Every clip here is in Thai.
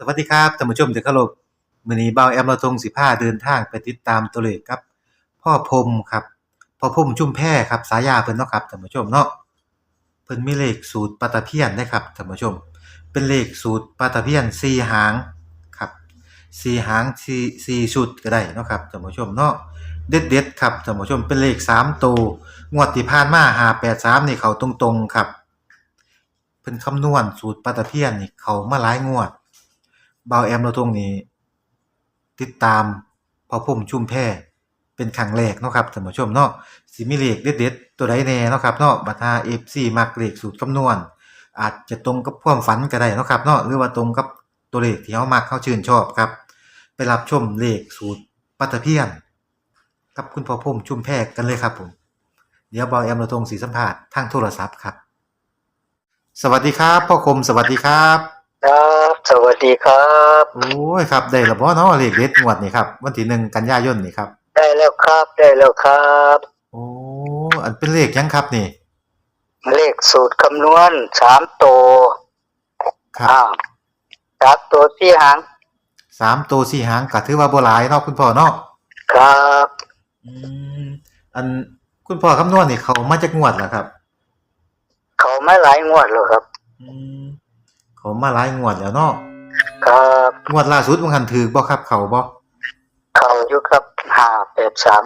สวัสดีครับท่านผู้ชมที่เคารพมื้อนี้เบาแอมเราทงสิพาเดินทางไปติดตามตัวเลขครับ พ่อพรมครับ พ่อพรมชุ่มแพครับสายาเพิ่นเนาะครับท่านผู้ชมเนาะเพิ่นมีเลขสูตรปาตะเพียนนะครับท่านผู้ชม เป็นเลขสูตรปาตะเพียนสี่หางครับสี่หางสี่สุดก็ได้เนาะครับท่านผู้ชมเนาะเด็ดๆครับท่านผู้ชมเป็นเลขสามตัวงวดที่ผ่านมา583นี่เขาตรงๆครับเพิ่นคำนวณสูตรปาตะเพียนนี่เขามาหลายงวด บาแอมเราตรงนี้ ติดตามพอพุ่มชุ่มแพเป็นครั้งแรกเนาะครับท่านผู้ชมเนาะสิมีเลขเด็ดๆตัวใดแน่เนาะครับเนาะบัตรา FC มักเลขสูตรคำนวณ อาจจะตรงกับความฝันก็ได้เนาะครับเนาะหรือว่าตรงกับตัวเลขที่เฮามักเฮาชื่นชอบครับ ไปรับชมเลขสูตรปัตเพียนกับคุณพ่อพุ่มชุ่มแพกันเลยครับผม เดี๋ยวเบาแอมเราตรงสีสัมภาษณ์ทางโทรศัพท์ครับ สวัสดีครับพ่อคมสวัสดีครับ ครับ สวัสดีครับ โอ้ยครับได้และบ่เนาะเลขเด็ดงวดนี่ครับวันที่หนึ่งกันยายนนี่ครับ ได้แล้วครับ ได้แล้วครับ โอ้อันเป็นเลขหยังครับนี่ เลขสูตรคำนวณสามตัวครับอ้าวจากตัวที่หางสามตัวสี่หางก็ถือว่าบ่หลายเนาะคุณพ่อเนาะครับอืมอันคุณพ่อคำนวณนี่เขามาจากงวดแล้วครับ เขาไม่หลายงวดหรอกครับ อืม เขามาหลายงวดแล้วเนาะครับงวดล่าสุดมันหันถือบ่ครับ เขาบ่เขาอยู่ครับห้าแปดสาม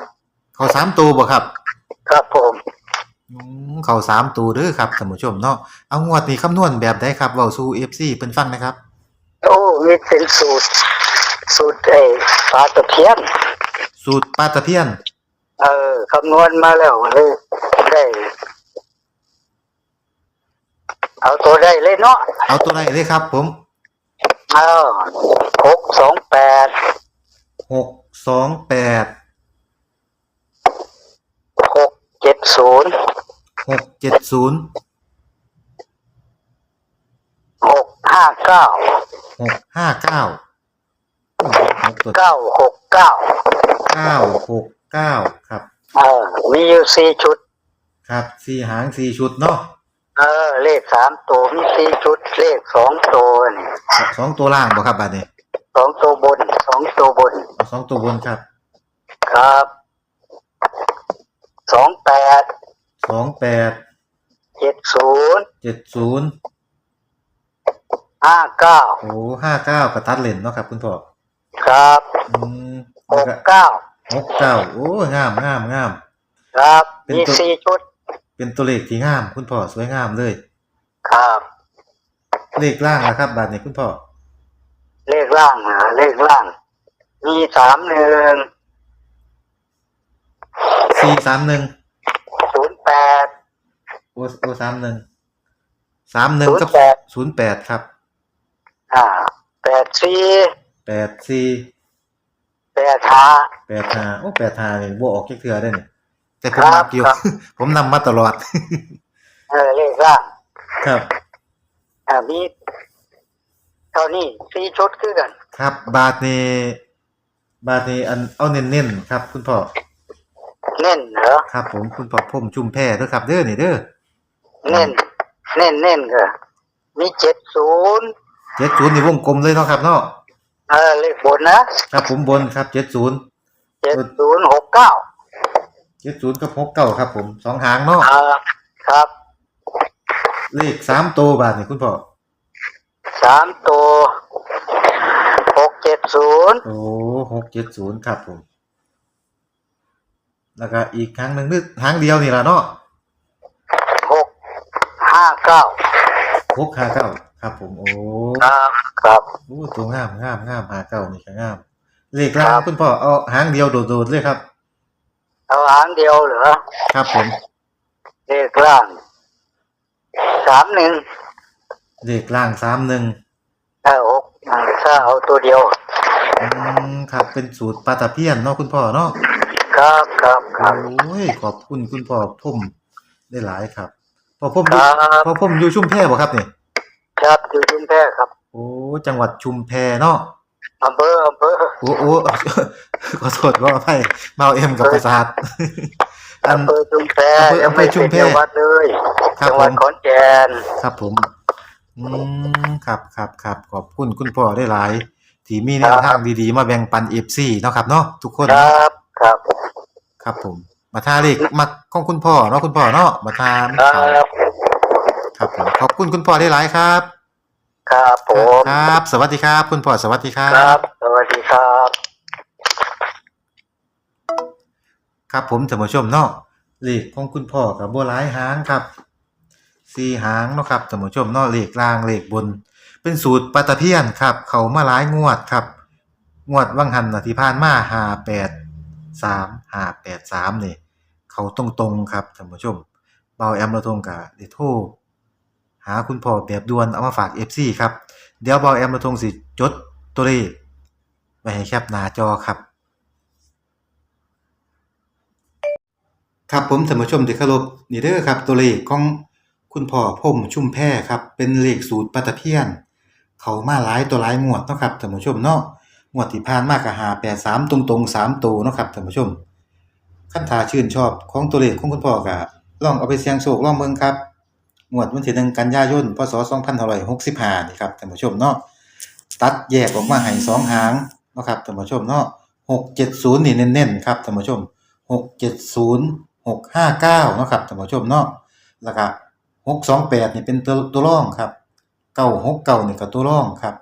เขาสามตัวบ่ครับ ครับผมอืมเขาสามตัวเด้อครับท่านผู้ชมเนาะเอางวดนี้คำนวณแบบใดครับเว้าสู่ FC เพิ่นฟังนะครับ โอ้นี่เป็นสูตร สูตรไอ้ปลาตะเพียน สูตรปลาตะเพียน เออคำนวณมาแล้วเลยได้ เอาตัวได้เลยเนาะเอาตัวไหนเลยครับ ผมเออหกสองแปดหกสองแปดหกเจ็ดศูนย์หกเจ็ดศูนย์หกห้าเก้าหกห้าเก้าหกตัวเก้าหกเก้าเก้าหกเก้าครับ เออมีอยู่สี่ชุด ครับสี่หางสี่ชุดเนาะ เออเลขสามตัวมีสี่ชุด เลขสองตัวนี่สองตัวล่างบ่ครับบัดนี้สองตัวบนสองตัวบนเอาสองตัวบนครับครับสองแปดสองแปดเจ็ดศูนย์เจ็ดศูนย์ห้าเก้าโอ้ห้าเก้ากระตัดเลนเนาะครับ คุณพ่อครับอืมหแล้วกก็เก้าหกเก้าโอ้งามงามงาม ครับ เป็นมีตัว สี่ชุด เป็นตัวเลขที่งาม คุณพ่อสวยงามเลย ครับ เลขล่างนะครับบัดนี้คุณพ่อเลขล่างนะเลขล่าง มีสามหนึ่งสี่สามหนึ่งศูนย์แปด โอโอสามหนึ่งสามหนึ่งกับ08 ศูนย์แปดครับอ่าแปดสี่แปดสี่แปดห้า แปดห้าโอ้แปดห้านี่บวออกแค่เทือได้นี่แต่ผมครับนับอยู่ครับผมนำมาตลอด เออเลขล่าง ครับอ่ามีเท่านี้สี่ชุดคือกันครับ บาทนี้บาทนี้อันเอาเน้นๆครับ คุณพ่อเน้นเหรอครับ ผมคุณพ่อพ่มชุมแพเด้อครับ เด้อนี่เด้อเน้นเน้นเน้นก็มีเจ็ดศูนย์เจ็ดศูนย์นี่วงกลมเลยเนาะครับเนาะเออเลขบนนะครับผมบนครับเจ็ดศูนย์เจ็ดศูนย์หกเก้าเจ็ดศูนย์กับหกเก้าครับ ผมสองหางเนาะอ่าครับ เลขสามตัวบาทนี่คุณพ่อสามตัวหกเจ็ดศูนย์โอ้หกเจ็ดศูนย์ครับผมแล้วก็อีกครั้งหนึ่งนึกหางเดียวนี่ละเนาะหกห้าเก้าหกห้าเก้าครับผมโอ้ครับครับโอ้ตัวงามงามงามหาเก้านี่ก็งามเลขล่างครับคุณพ่อเอาหางเดียวโดดๆเลยครับ เอาหางเดียวเหรอครับผมเลขล่าง สามหนึ่งเลขล่างสามหนึ่งเออหกอ่าถ้าเอาตัวเดียว อืมครับเป็นสูตรปลาตะเพียนเนาะคุณพ่อเนาะครับครับครับ โอ้ยขอบคุณคุณพ่อพุ่มได้หลายครับพอพุ่มครับพอพุ่มอยู่ชุมแพบ่ครับนี่ครับอยู่ชุมแพครับโอ้จังหวัดชุมแพเนาะอำเภออำเภอโอ้โอ้ ขอโทษว่าไปเมาเอ็มกับประสาท อันอำเภอชุมแพอำเภออำเภอชุมแพยังไเป็นจังหวัดเลยครับจังหวัดผมขอนแก่นครับผมอืมครับครับครับขอบคุณคุณพ่อได้หลาย ที่มีแนวทางดีๆ มาแบ่งปัน FC เนาะครับเนาะทุกคนคเนาะรับครับ ครับผมมาทาเลขมักของคุณพ่อเนาะคุณพ่อเนาะมาทาครับครับผมขอบคุณคุณพ่อได้หลายครับ ครับผมครับ สวัสดีครับ คุณพ่อสวัสดีครัครับบสวัสดีครับ ครับผมท่านผู้ชมเนาะเลขของคุณพ่อกับบัวหลายหางครับสี่หางเนาะครับท่านผู้ชมเนาะเลขล่างเลขบน เป็นสูตรปาตะเพียนครับ เขามาหลายงวดครับ งวดวังหันนะที่ผ่านมาหาแปดสามหาแปดสามนี่เขาตรงๆครับท่านผู้ชมเบาแอมเราทงกะได้โทหาคุณพ่อแบบด่วนเอามาฝากเอฟซีครับ เดี๋ยวเบาแอมเราทงสิจดตัวเลขไว้ให้แคปหน้าจอครับ ครับผมท่านผู้ชมที่เคารพนี่เด้อครับ ตัวเลขของคุณพ่อพมชุ่มแพรครับ เป็นเลขสูตรปาตะเพียน เขามาหลายตัวหลายงวดเนาะครับท่านผู้ชมเนาะงวดที่ผ่านมาก็หา83ตรงๆ3ตัวเนาะครับท่านผู้ชมคันถ้าชื่นชอบของตัวเลขของคุณพ่อก็ลองเอาไปเสี่ยงโชคลองเบิ่งครับงวดวันที่1กันยายนพศ2565นี่ครับท่านผู้ชมเนาะตัดแยกออกมาให้สองหางนะครับท่านผู้ชมเนาะ670นี่เน้นๆครับท่านผู้ชม670 659เนย์าะครับท่านผู้ชมเนาะแล้วก็628นี่เป็นตัวตัวรองครับ969นี่ก็ตัวรองครับ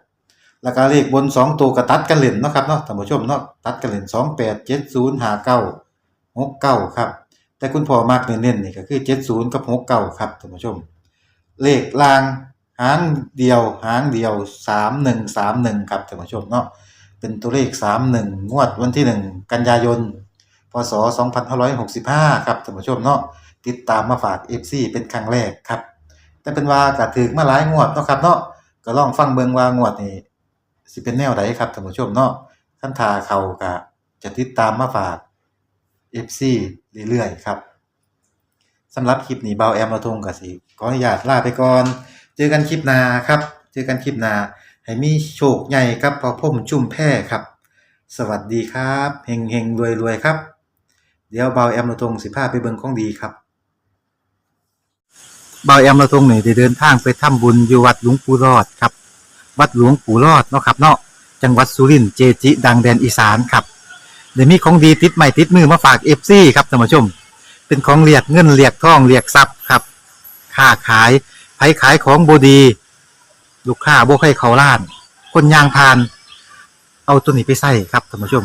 แล้วก็เลขบน2ตัวก็ตัดกันเล่นนะครับเนาะท่านผู้ชมเนาะตัดกันเล่น28 70 59 69ครับ แต่คุณพ่อมักเน้นๆนี่ก็คือ70กับ69ครับท่านผู้ชม เลขล่างหางเดียวหางเดียว3131ครับท่านผู้ชมเนาะเป็นตัวเลข31งวดวันที่1กันยายน พศ 2565 ครับท่านผู้ชมเนาะติดตามมาฝาก FC เป็นครั้งแรกครับ แต่เป็นว่าก็ถึกมาหลายงวดเนาะครับเนาะก็ลองฟังเบิงว่างวดนี้สิเป็นแนวใดครับท่านผู้ชมเนาะคันทาเขาก็จะติดตามมาฝาก FC เรื่อยๆครับสำหรับคลิปนี้เบาแอมมาทงก็สิขออนุญาตลาไปก่อน เจอกันคลิปหน้าครับ เจอกันคลิปหน้าให้มีโชคใหญ่ครับพอพ่มจุ่มแพ้ครับ สวัสดีครับเฮงเฮงรวยรวยครับ เดี๋ยวเบาแอมเราตรงสิพาไปเบิ่งของดีครับเบาแอมเราตรงนี่ได้เดินทางไปทำบุญอยู่วัดหลวงปู่รอดครับ วัดหลวงปู่รอดเนาะครับเนาะจังหวัดสุรินทร์เจจิ ดังแดนอีสานครับเดี๋ยวมีของดีติดใหม่ติดมือมาฝากเอฟซีครับท่านผู้ชม เป็นของเรียกเงินเรียกทองเรียกทรัพย์ครับค้าขายไผขายของบดี ลูกค้าบ่ให้เขาล้าน คนยางพาน เอาตัวนี้ไปใส่ครับท่านผู้ชม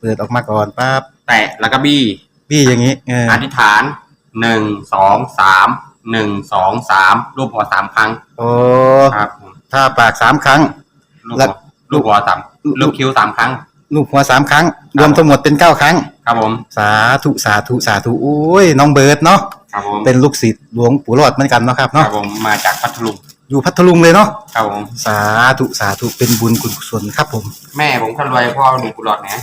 เปิดออกมาก่อนปั๊บแตะแล้วก็บี้พี่อย่างนี้เอออธิษฐานหนึ่งสองสามหนึ่งสองสามรูปหัวสามครั้งโอ้ครับผมถ้าปากสามครั้งลูกแล้หัววลูกหัวสามลูกลูกคิ้วสามครั้ง ลูกหัวสามครั้ง รวมทั้งหมดเป็นเก้าครั้ง ครับผมสาธุสาธุสาธุโอ้ยน้องเบิร์ดเนาะครับผมเป็นลูกศิษย์หลวงปู่รอดเหมือนกันเนาะครับครัเนาะบผมมาจากพัทลุงอยู่พัทลุงเลยเนาะครับผมสาธุสาธุเป็นบุญกุศลครับผม แม่ผมคนรวยพ่อหนุ่มกุหลาบนะ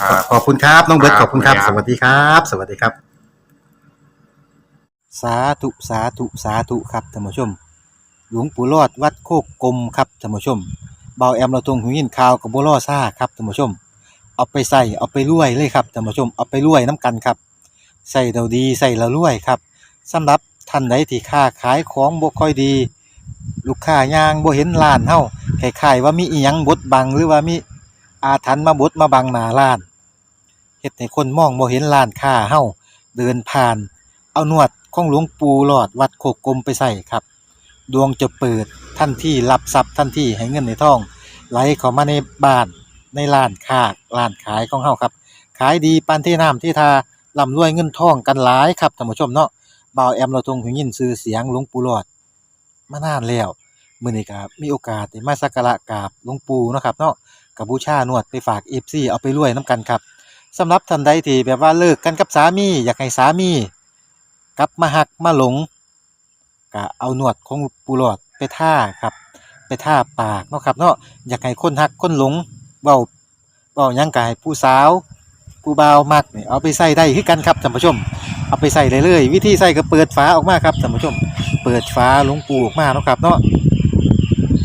ครับขอบคุณครับ น้องเบิร์ตคขรับอบคุณครับขอบสคุณครับวัสดีครับ สวัสดีครับ สาธุสาธุสาธุครับท่านผู้ชม หลวงปู่รอดวัดโคกกลมครับท่านผู้ชมเบาแอมเราตรงหูยินข่าวกับบัวล่อซ่าครับท่านผู้ชม เอาไปใส่เอาไปรวยเลยครับท่านผู้ชมเอาไปรวยน้ำกันครับใส่เราดีใส่เรารวยครับสำหรับท่านใดที่ค้าขายของบ่ค่อยดี ลูกค้ายางบ่เห็นร้านเฮาคล้ายๆว่ามีอีหยังบดบังหรือว่ามี อาถรรพ์มาบดมาบังหน้าร้านเฮ็ดให้คนมองบ่เห็นร้านค้าเฮาเดินผ่าน เอานวดของหลวงปู่หลอดวัดโคกกลมไปใส่ครับ ดวงจะเปิดทันทีรับทรัพย์ทันทีให้เงินในทอง ไหลเข้ามาในบ้านในร้านค้าร้านขายของเฮาครับ ขายดีปานที่น้ำที่ทาร่ำรวยเงินทองกันหลายครับท่านผู้ชมเนาะบ่าวแอมเราทงหูยินชื่อเสียงหลวงปู่หลอดมานานแล้วมื้อนี้ก็มีโอกาสได้มาสักการะกราบหลวงปู่เนาะครับเนาะ กับบูชานวดไปฝาก FC เอาไปรวยนํกันครับสำหรับท่านใดที่แบบว่าเลิกกันกับสามีอยากให้สามีกลับมาหักมาหลงก็เอาหนวดของปูหลอดไปท่าครับ ไปท่าปากเนาะครับเนาะอยากให้คนหักคนหลงเว้าเว้ายังกายผู้สาวผู้บ่ามักเนี่ยเอาไปใส่ได้คือกันครับท่านผู้ชม เอาไปใส่ได้เลยวิธีใส่ก็เปิดฝาออกมาครับท่านผู้ชม เปิดฝาหลวงปูออกมาเนาะครับเนาะ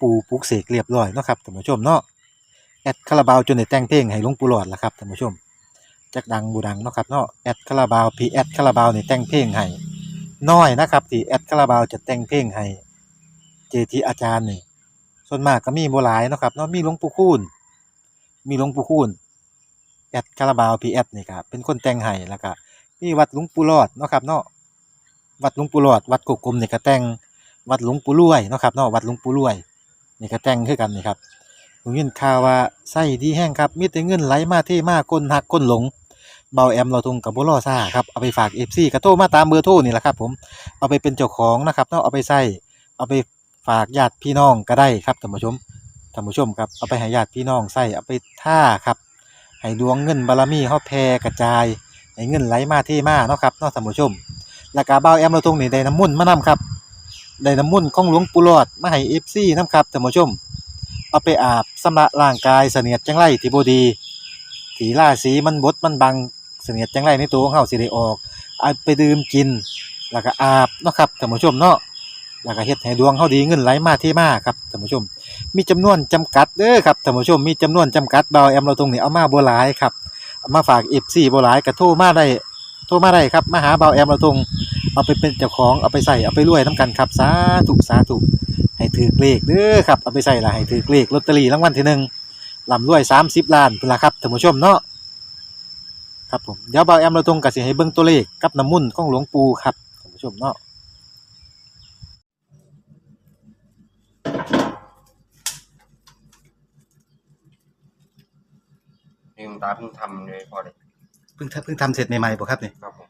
ปูปลุกเสกเรียบร้อยเนาะครับท่านผู้ชมเนาะแอดคาราบาวจนได้แต่งเพลงให้หลวงปู่หลอดล่ะครับท่านผู้ชมจักดังบูดังเนาะครับเนาะแอดคาราบาวพีแอดคาราบาวนี่แต่งเพลงให้น้อยนะครับที่แอดคาราบาวจะแต่งเพลงให้เจทีอาจารย์นี่ส่วนมากก็มีบ่หลายเนาะครับเนาะมีหลวงปู่คูณมีหลวงปู่คูณแอดคาราบาวพีแอดนี่ครับเป็นคนแต่งให้แล้วก็มีวัดหลวงปู่รอดเนาะครับเนาะวัดหลวงปู่รอดวัดกกกลมนี่ก็แต่งวัดหลวงปู่รวยเนาะครับเนาะวัดหลวงปู่รวย นี่ก็แต่งคือกันนี่ครับผมยินข่าวว่าไส้ดีแห้งครับมีแต่เงินไหลมาเทมาคนหักคนหลงเบาแอมเราทุงกับบุรอซ่าครับเอาไปฝากเอฟซีกระโทรมาตามเบอร์โทรนี่แหละครับ ผมเอาไปเป็นเจ้าของนะครับเนาะเอาไปใส่เอาไปฝากญาติพี่น้องก็ได้ครับท่านผู้ชมท่านผู้ชมครับเอาไปให้ญาติพี่น้องใส่เอาไปท่าครับให้ดวงเงินบารมีเฮาแผ่กระจายให้เงินไหลมาเทมาเนาะครับเนาะท่านผู้ชมแล้วก็เบาแอมเราทุงนี่ได้น้ำมุ่นมานํครับ ได้น้ำมุนต์ของหลวงปู่หลอดมาให้เอฟซีนํครับท่านผู้ชม เอาไปอาบสำระร่างกายเสนียดจังไรที่บดีถีราสีมันบดมันบังเสนียดจังไรในตัวของเฮาสิได้ออกเอาไปดื่มกิน แล้วก็อาบเนาะครับท่านผู้ชมเนาะแล้วก็เฮ็ดให้ดวงเฮาดีเงินไหลมาเทมาครับท่านผู้ชม มีจำนวนจำกัดเด้อครับท่านผู้ชมมีจำนวนจำกัดเบาแอมเราตรงนี้เอามาบ่หลายครับมาฝาก FC บ่หลายก็โทรมาได้โทรมาได้ครับมาหาเบาแอมเราตรง เอาไปเป็นเจ้าของเอาไปใส่เอาไปรวยนํกันครับสาธุสาธุให้ถือเลขเด้อครับเอาไปใส่ละให้ถือเลขลอตเตอรี่รางวัลที่หนึ่งลำรวย30ล้านพุ่นละครับท่านผู้ชมเนาะครับผมเดี๋ยวเบาแอมเราตรงกับสิให้เบิ่งตัวเลขกับน้ำมุ่นต์ของหลวงปู่ครับท่านผู้ชมเนาะนี่คุณตาเพิ่งทำเลยพอเลยเพิ่งทำเพิ่งทำเสร็จใหม่ๆบ่ครับนี่ครับผม